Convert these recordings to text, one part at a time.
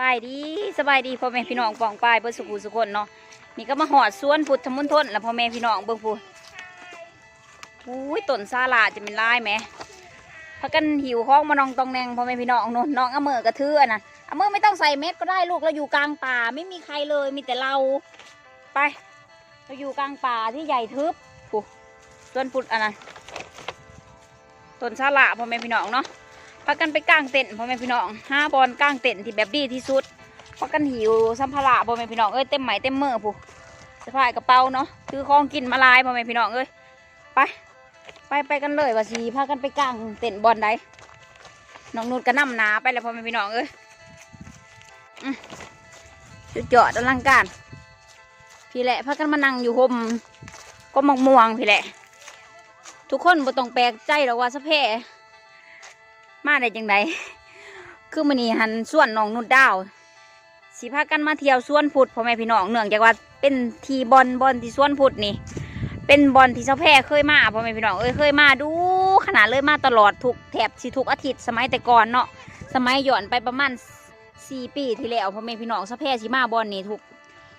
บายดีสบายดีพ่อแม่พี่น้องปองปายเบิ่สุขุสุคนเนาะนี่ก็มาหอดสวนพุทธมณฑลแล้วพ่อแม่พี่น้องเบิ่งพูอุ้ยต้นซาลาจะเป็นลายไหมพักกันหิวข้องมานองตองแนงพ่อแม่พี่น้องนนน้องเอามือกระเทือนะเอามือไม่ต้องใส่เม็ดก็ได้ลูกเราอยู่กลางป่าไม่มีใครเลยมีแต่เราไป เราอยู่กลางป่าที่ใหญ่ทึบปูสวนพุทธอันนั้นต้นซาลาพ่อแม่พี่น้องเนาะากันไปกางเต็นท์พ่อแม่พี่น้องห้าบอลกางเต็นท์ที่แบบดีที่สุดพากันหิวสัมภาระพ่อแม่พี่น้องเอ้ยเต็มไหมเต็มมือผู้สะพายกระเป๋าเนาะคือของกินมาลายพ่อแม่พี่น้องเอ้ยไปไปไปกันเลยว่าสีพากันไปกางเต็นท์บอลใดน้องนุชก็นำหนาไปแล้วพ่อแม่พี่น้องเอ้ยอืมสุดยอดอลังการพี่แหละพากันมานั่งอยู่ห่มก็มองม่วงพี่แหละ ทุกคนบ่ต้องแปลกใจหรอกว่าสะเพ มาได้จังไดคือมันนี่หันส่วนน้องนุดดาวสิพากันมาเที่ยวสวนพุทธพ่อแม่พี่น้องเนื่องจากว่าเป็นทีบอลบอลที่สวนพุทธนี่ เป็นบอลที่เจ้าแพร่เคยมาพ่อแม่พี่น้องเอ้ยเคยมาดู ขนาดเลยมาตลอดทุกแถบสิทุกอาทิตย์สมัยแต่ก่อนเนาะสมัยย้อนไปประมาณสี่ปีที่แล้วพ่อแม่พี่น้องเจ้าแพร่สิมาบอลนี่ทุก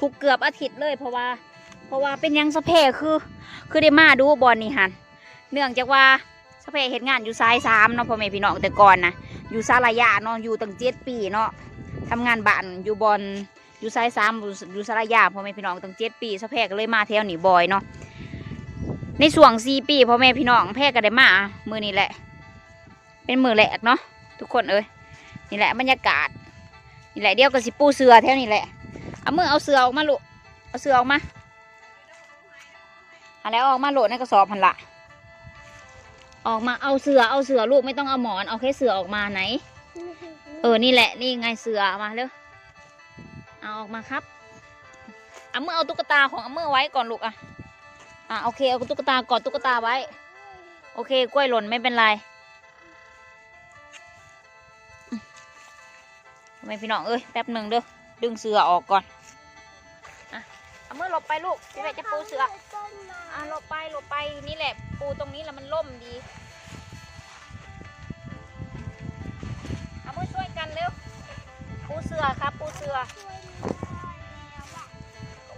ทุกเกือบอาทิตย์เลยเพราะว่า เพราะว่าเป็นยังเจ้าแพร่คือ คือได้มาดูบอลนี่หันเนื่องจากว่า สเปเห็นงานอยู่ซ้ายสามเนาะพ่อแม่พี่น้องแต่ก่อนนะอยู่ซาลายาเนาะอยู่ตั้งเจ็ดปีเนาะทำงานบ้านอยู่บอนอยู่ซ้ายสามอยู่ซาลายาพ่อแม่พี่น้องตั้งเจ็ดปีสเปก็เลยมาแถวหนีบอยเนาะในช่วงสี่ปีพ่อแม่พี่น้องแพร่ก็ได้มามือนี้แหละ เป็นมือแหลกเนาะทุกคนเอ้ยนี่แหละบรรยากาศนี่แหละเดียวก็สิปูเสือแถวนี้แหละเอามือเอาเสือออกมาลูกเอาเสือออกมาเอาแล้วออกมาโหลดในกระสอบพันละ ออกมาเอาเสือเอาเสือลูกไม่ต้องเอาหมอนเอาแค่เสือออกมาไหน เออนี่แหละนี่ไงเสือเอามาเร็วเอาออกมาครับเอามือเอาตุ๊กตาของเอามือไว้ก่อนลูกอะอะโอเคเอาตุ๊กตากอดตุ๊กตาไว้ โอเคกล้วยหล่นไม่เป็นไรอืมทำไมพี่น้องเอ้ยแป๊บหนึ่งเด้อดึงเสือออกก่อนอะ เอามือหลบไปลูกพี่แม่จะปูเสืออะหลบไปหลบไปนี่แหละ ปูตรงนี้แล้วมันล่มดี เอามือช่วยกันเร็ว ปูเสือครับ ปูเสือ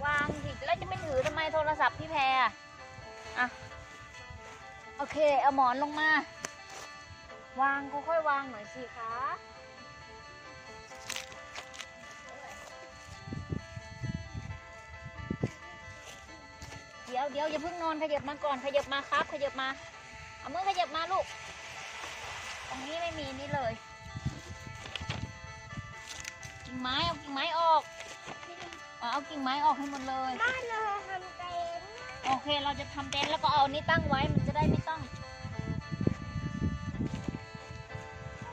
วางสิแล้วจะไม่ถือทำไมโทรศัพท์พี่แพรอะอะโอเค เอาหมอนลงมา วางค่อยๆวางหน่อยสิคะ เดี๋ยวเดี๋ยวอย่าเพิ่งนอนขยับมาก่อนขยับมาครับ ขยับมา เอามือขยับมาลูก ตรงนี้ไม่มีนี่เลยกิ่งไม้เอากิ่งไม้ออกเอาเอากิ่งไม้ออกให้หมดเลยบ้านเราทำเต็นท์โอเคเราจะทำเต็นท์แล้วก็เอานี่ตั้งไว้มันจะได้ไม่ต้อง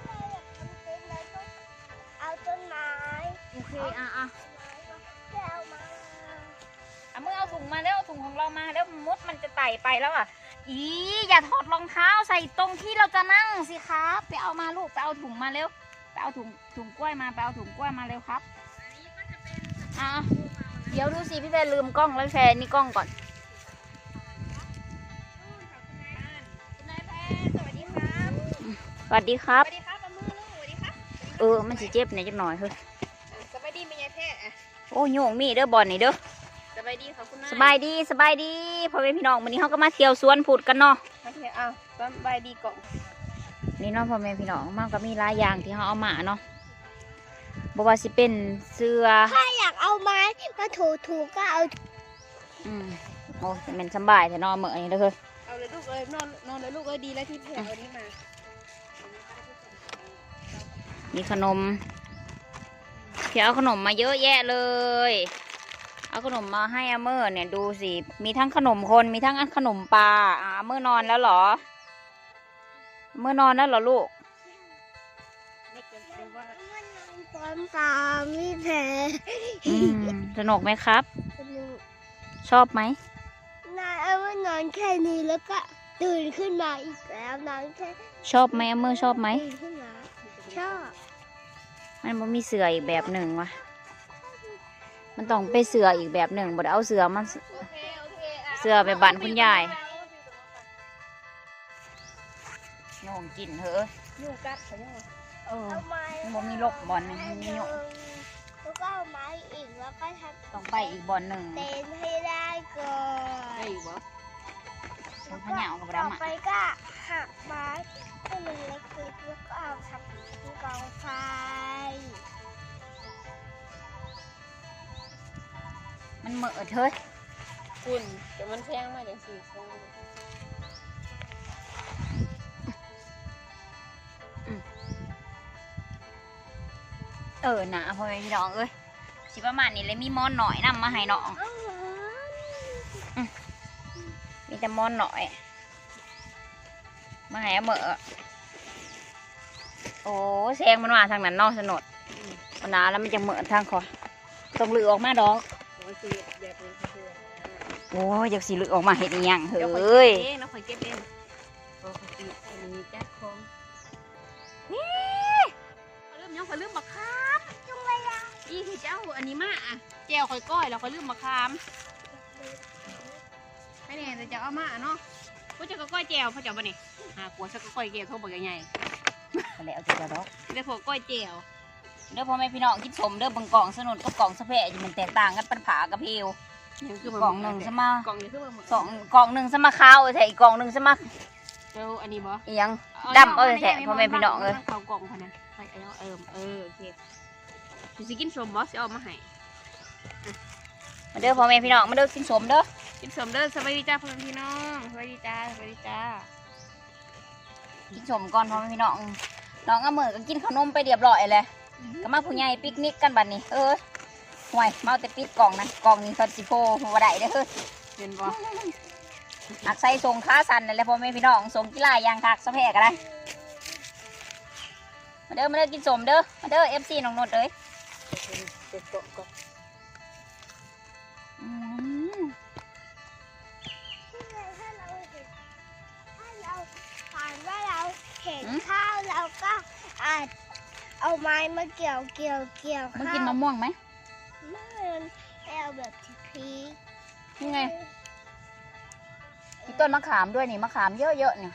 ถ้าเราอยากทำเต็นท์เราต้องเอาต้นไม้โอเคอะอะ มือเอาถุงมาแล้วเอาถุงของเรามาแล้วมดมันจะไต่ไปแล้วอะ อีอย่าถอดรองเท้าใส่ตรงที่เราจะนั่งสิครับ ไปเอามาลูกไปเอาถุงมาเร็วไปเอาถุงถุงกล้วยมาไปเอาถุงกล้วยมาเร็วครับอะเดี๋ยวดูสิพี่แพรลืมกล้องแล้วแพรนี่กล้องก่อนนายแพรสวัสดีครับ สวัสดีครับสวัสดีครับเอามือลูกสวัสดีครับ เออ มันสิเจ็บเนี่ยจักหน่อยเฮ้ยสบายดีไหมยายแพรอะโอ้ยโยงมีเด้อบอลนี่เด้อ สบายดีค่ะคุณนายสบายดีสบายดีพ่อแม่พี่น้องวันนี้เขาก็มาเที่ยวสวนผุดกันเนาะมาเถอะเอาสบายดีก่อนนี่เนาะพ่อแม่พี่น้องมันก็มีหลายอย่างที่เขาเอามาเนาะบอกว่าสิเป็นเสื้อถ้าอยากเอาไม้มาถูถูๆก็เอาอืมโอ้แต่มันสำบายแต่นอนเหมือนนี้เด้อเฮ้ยเอาเลยลูกเอ้ยนอนนอนเลยลูกเอ้ยดีแล้วที่แพรเอานี้มามีขนมพี่เอาขนมมาเยอะแยะเลย เอาขนมมาให้อาเมอร์เนี่ยดูสิ มีทั้งขนมคนมีทั้งขนมปลาอ่าอาเมอร์นอนแล้วเหรออาเมอร์นอนแล้วเหรอลูกไม่เกินไปว่ามันนอนตอนตาไม่แพรอืมสนุกไหมครับสนุกชอบไหมนายเอาว่านอนแค่นี้แล้วก็ตื่นขึ้นมาอีกแล้วนอนแค่ชอบไหมอาเมอร์ชอบไหมตื่นขึ้นมาชอบ มันบ่มีเสืออีกแบบหนึ่งวะ มันต้องไปเสืออีกแบบหนึ่งบ่ได้เอาเสือมันโอเคโอเคอะเสื้อไปบ้านคุณยายโยงกินเถอะอยู่กัดเขาเนี่ยเออเอาไม้บ่มีลกบอลนี่มันมีโยงเก็ทต้องไปอีกบอลหนึ่งำเต้นให้ได้ก่อนได้อยู่บ่ต้องพะเหยากับต่อดำอะไปก็หักไม้ให้มันเล็กๆแล้วก็เอาทับกองไฟ มันเหมอดเฮ้ยคุณแต่มันแพงมากจังสี่แพงเออหนาพ่อแม่พี่น้องเอ้ยสิประมาณนี้เลยมีมอนหน่อยนำมาให้น้องมีแต่มอนหน่อย มาให้เอาเหมือโอ้แซงมันมาทางนั้นนอกสนดมันหนาแล้วมันจะเหมือทางคอต้องลือออกมาดอก มันคือแบบนี้คือโอ้ยอยากสิลือออกมาเห็ดอิหยังเฮ้เดี๋ยวข่อยยเก็บเองแล้วข่อยเก็บเองปกติอันนี้จัดของเขาลืมยังข่อยลืมมะขามจุงเลยอะอีที่เจ้าอันนี้มาอะแจวข่อยก้อยแล้วข่อยลืมมะขามไม่แน่แต่จะเอามาเนาะก็จะก็ก้อยแจวพ่อเจ้าบ่นี่หากลัวสักก็ก้อยแจวโทรบอกใหญ่แล้วจะจะดอกๆเดี๋ยวพวกก้อยแจว เด้อพ่อแม่พี่น้องคิดสมเด้อเบังกล่องสนุนกับกล่องสะเพะอยู่มันแตกต่างกันปันผากับเพวยังคืกล่องหนึ่งสมากล่องนี้คือบ่หมดสองกล่องหนึ่งสมาข้าวใส่อีกกล่องหนึ่งสมาเจ้าอันนี้บ่อีหยังดำเอาแต่แท้พ่อแม่พี่น้องเอ้ยเขากล่องพะนะไปเอาเอิมเออโอเคสิสิกินสมบ่สิเอามาให้มาเด้อพ่อแม่พี่น้องมาเด้อกินสมเด้อกินสมเด้อสวัสดีจ้าพ่อแม่พี่น้องสวัสดีจ้าสวัสดีจ้ากินสมก่อนพ่อแม่พี่น้องน้องเอามือก็กินขนมไปเรียบร้อยเลย ก็มาผู้ใหญ่ปิกนิกกันบัดนี้ เออห่วยเมาแต่ปิดกล่องนะกล่องนี้ก็สิโพบ่ได้เด้อเฮ้ยเห็นบ่อักใส่ทรงขาสั้นนั่นแหละพ่อแม่พี่น้องทรงกีฬายางคักสะเพะก็ได้มาเด้อมาเด้อกินสมเด้อมาเด้อ FC น้องนดเอ้ยเด็ดโตะก่อนอืมถ้าเราเห็นถ้าเราผ่านว่าเราเห็นข้าวเราก็อาจ เอาไม้มาเกี่ยวเกี่ยวเกี่ยวมึงข้าวกินมะม่วงไหมไม่เอาแบบที่พีคนี่ไงมีต้นมะขามด้วยนี่มะขามเยอะๆเนี่ย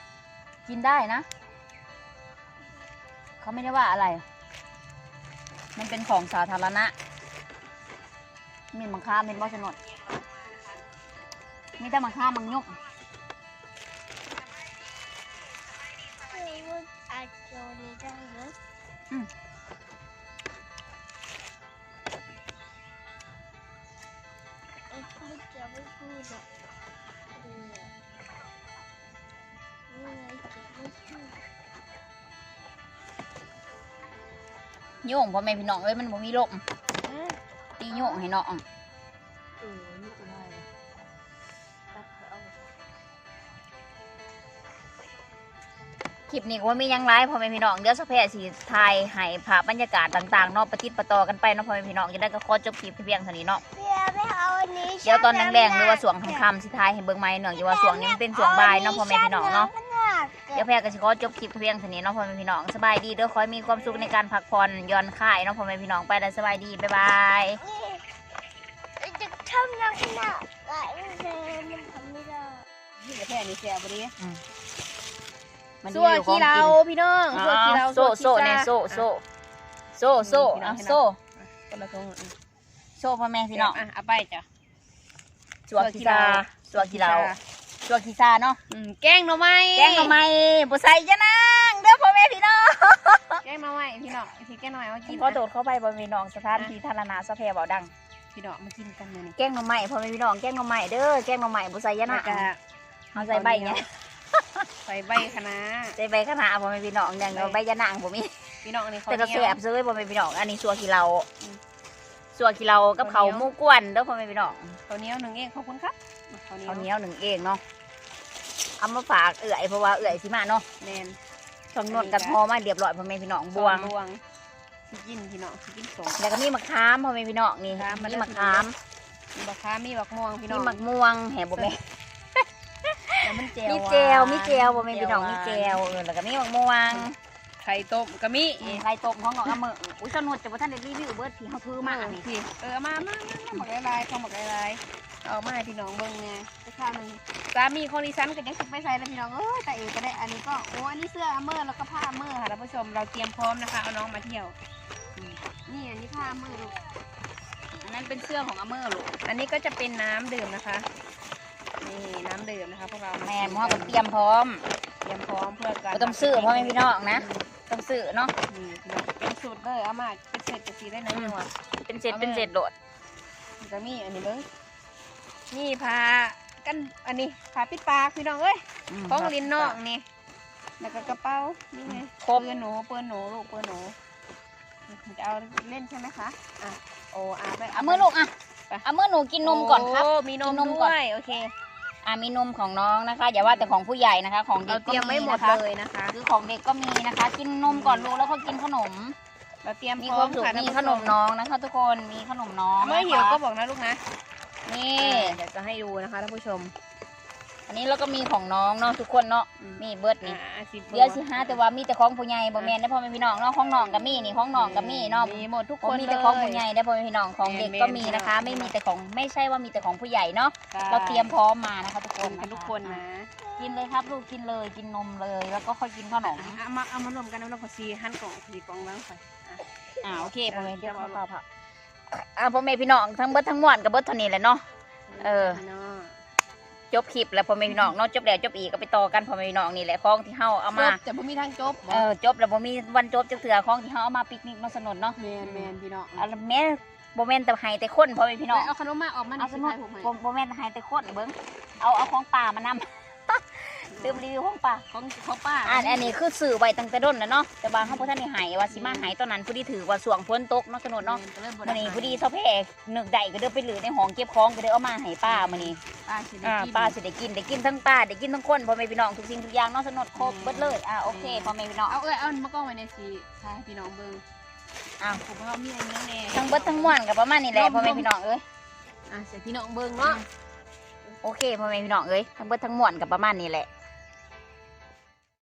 กินได้นะ เขาไม่ได้ว่าอะไร มันเป็นของสาธารณะ มีมะขามเป็นบอชนดมีแต่มะขามมังยกคือว่าอาจโจนี้ได้ไหมอืมไอ้พูดจะไม่พูดอะ นี่ไงนี่ไงจะไม่พูดโยงพ่อแม่พี่น้องเอ้ยมันบ่มีลมอะตีโยงให้น้อง เออนี่ก็ได้เลย คลิปนี้ก็บ่มีหยังไลายพ่อแม่พี่น้องเดี๋ยวสะแพทย์สิถ่ายให้ภาพบรรยากาศต่างๆเนาะประติดประต่อกันไปเนาะพ่อแม่พี่น้องจะได้ก็ขอจบคลิปเพียงเท่านี้เนาะเดี๋ยวไม่เอาอันนี้เดี๋ยวตอนแรงๆหรือว่าสวงค่ำๆสิทายให้เบิ่งใหม่เนื่องจากว่าสวงนี้มันเป็นสวงบ่ายเนาะพ่อแม่พี่น้องเนาะเดี๋ยวแพรก็สิขอจบคลิปเพียงเท่านี้เนาะพ่อแม่พี่น้องสบายดีเด้อขอให้มีความสุขในการพักผ่อนหย่อนคลายเนาะพ่อแม่พี่น้องไปแล้วสบายดีบ๊ายบายนี่จะทำยังไงนะไอ้เซมันทำไม่ได้ที่กระแทกนี่แซ่บบ่ดี มันสัวอยู่ของขี้เรากินพี่น้องสัวขี้เราโซ่โซ่ขี้เนี่ยซ่าโซ่โซ่โซ่โซ่พี่น้ออะงพี่น้อง โซ่คนละทงโซ่พ่อแม่พี่น้องอะเอาไปจ้ะสวงกีฬาสวงกีฬาสวงกีฬาเนาะอืมแกงหน่อไม้แกงหน่อไม้บุใส่ยะนางเด้อพ่อแม่พี่น้องแกงหน่อไม้พี่น้องพี่แกงหน่อไม้มากินขอโดดเข้าไปบนพี่น้องสถานที่ธารณะสะเพเบาดัง พี่น้องมากินกันเลยนี่แกงหน่อไม้พ่อแม่พี่น้องแกงหน่อไม้เด้อแกงหน่อไม้บุใส่ยะแล้นาวก็งเอาใส่ใบเนี่ย ใส่ใบคะน้าใส่ใบขนาพ่อแม่พี่น้องอย่างเดียวใบยะนางผมมีพี่น้องอันนี้เขาแต่ก็วแสเหนียวบซื้อพ่อแม่พี่น้องอันนี้สัวขี้เราอืมสัวขี้เรากับเขาวข้าวเหนียวหมูกวนเด้อพ่อแม่พี่น้องข้าวเหนียวหนึ่งเองขอบคุณครับข้าวเหนียข้าววเหนียวหนึ่งเองเนาะเอามาฝากเอื่อยเพราะว่าเอื่อยสิมาเนาะแมนช่องนวดกันพอมาเรียบร้อยพ่อแม่พี่น้องบวงบวงสิกินพี่น้องสิกินสมแล้วก็มีมะขามพ่อแม่พี่น้องนี่มะขามมามีเด้อมะขามมีบักค้ามีบักม่วงพี่น้มีองมะม่วงแหบ่แม่ แล้วมันเจลมีเจลมีเจลบ่แม่พี่น้องมีเจลเออแล้วก็มีมะม่วงไข่ต้มก็มีไข่ต้มของน้องอเมออุ้ยสนุกแต่ว่าท่านได้รีวิวเบิร์ดที่เขาถือมาอันนี้พี่เออมามามามาหมกลายๆเขาหมกลายๆเอามาให้พี่น้องเบิ่งไงราคามันสามีคนดิฉันก็ยังสิไปใส่แล้วพี่น้องเอ้ยแต่เอก็ได้อันนี้ก็โอ้อันนี้เสื้ออาเมอร์แล้วก็ผ้าอาเมอร์ค่ะท่านผู้ชมเราเตรียมพร้อมนะคะเอาน้องมาเที่ยวอืมนี่อันนี้ผ้าอาเมอร์ลูกอันนั้นเป็นเสื้อของอาเมอร์ลูกอันนี้ก็จะเป็นน้ำดื่มนะคะ นี่น้ำดื่มนะคะพวกเราแม่หมอก็เตรียมพร้อมเตรียมพร้อมเพื่อการบ่ต้องซื้อพ่อแม่พี่น้องนะต้องซื้อเนาะนี่พี่น้องเป็นสูตรเลยเอามาเป็นเศษจะสีได้นะเนี่ยว่ะเป็นเศษเป็นเศษโดดจะมีอันนี้เบิ้งนี่พากันอันนี้พาปิดปากพี่น้องเอ้ยของลิ้นนอกนี่แล้วก็กระเป๋านี่ไงครบเปืนหนูเปืนหนูลูกเปืนหนูจะเอาเล่นใช่ไหมคะอะโอ้อะไปอาเมอร์ลูกอะไปอาเมอร์หนูกินนมก่อนครับโมีนกิมนนมด้ก่อนวยโอเค อ่ามีนมของน้องนะคะ อย่าว่าแต่ของผู้ใหญ่นะคะ ของเด็เรากเตรียมไว้หมดนะคะเลยนะคะ คือของเด็กก็มีนะคะ กินนมก่อนลูกแล้วก็กินขนม เราเตรียมมีพคร้อวามมสุขค่ะมีขนมน้องนะคะ ทุกคนมีขนมน้องเมื่อหิวก็บอกนะลูกนะนี่ เดี๋ยวจะให้ดูนะคะท่านผู้ชม อันนี้เราก็มีของน้องเนาะทุกคนเนาะอืมมีเบิร์ดนี่อ่าสิบเดี๋ยวสิหาแต่ว่ามีแต่ของผู้ใหญ่บ่แม่นได้อพ่อแม่พี่น้องเนาะของน้องก็มีนี่ของน้องก็มีเนาะมีหมดทุกบ่คนมีแต่ของผู้ใหญ่ได้อพ่อแม่พี่น้องของเด็กก็มีนะคะแม่นๆไม่มีแต่ของไม่ใช่ว่ามีแต่ของผู้ใหญ่เนาะใช่เราเตรียมพร้อมมานะคะทุกคคนนกันทุกคนนะกินเลยครับลูกกินเลยกินนมเลยแล้วก็ค่อยกินขนมเอามาเอามารวมกันแล้วเราก็ซีหั่นกล่องสีกล่องแล้วไปอะอ่าโอเคพ่อแม่เดี๋เดี๋ยยววเอาเอาเผาอ่าพ่อแม่พี่น้องทั้งเบิดทั้งมวลกับเบิดเท่านี้แหละเนาะเออเนาะ จบคลิปแล้วพ่อแม่พี่น้องเนาะจบแล้วจบอีกก็ไปต่อกันพ่อแม่พี่น้องนี่แหละของที่เฮาเอามาจบแต่บ่มีทางจบเออจบแล้วบ่มีวันจบจักเทื่อของที่เฮาเอามาปิกนิกมาสนุนเนาะแมนแมนพี่น้องเอาละแม่บ่แม่นแต่ให้แต่คนพ่อแม่พี่น้องเอาขนมมาออกมาเอาสสินุถ่ายนผมให้บ่บ่แม่นให้แต่คนเบิ่งเอาเอาของป่ามานำลืมรีวิวของป่าของของป้าอันอันนี้คือสื่อไว้ตั้งแต่ต้นนะเนาะแต่บางเขาบ่ทันได้ใหายว่าสิมาใหายตอนนั้นผู้ที่ถือว่าสวงฝนตกเนาะสนุนเนาะก็เลยบ่มื้อนี้ผู้ดีเท่าแพกนึกได้ก็เด้อไปหลือในห้องเก็บของก็เด้อเอามาให้ป้ามื้อนี้ป้าสิได้อ่ากินป้าสิได้กินได้กินทั้งป้าได้กินทั้งคนพ่อแม่พี่น้องทุกสิ่งทุกอย่างเนาะสนุนครบเบิดเลยอ่าโอเคพ่อแม่พี่น้องเอาเอ้ยเอามากล้องไว้ในสีใช่พี่น้องเบิ่งอ้าวผมเอามีอันนี้แน่ทั้งเบิดทั้งมวลก็ประมาณนี้แหละพ่อแม่พี่น้องเอ้ยอะใส่พี่น้องเบิ่งเนาะ โอเคพ่อแม่พี่น้องเอ้ยทั้งเบิดทั้งมวลก็ประมาณนี้แหละ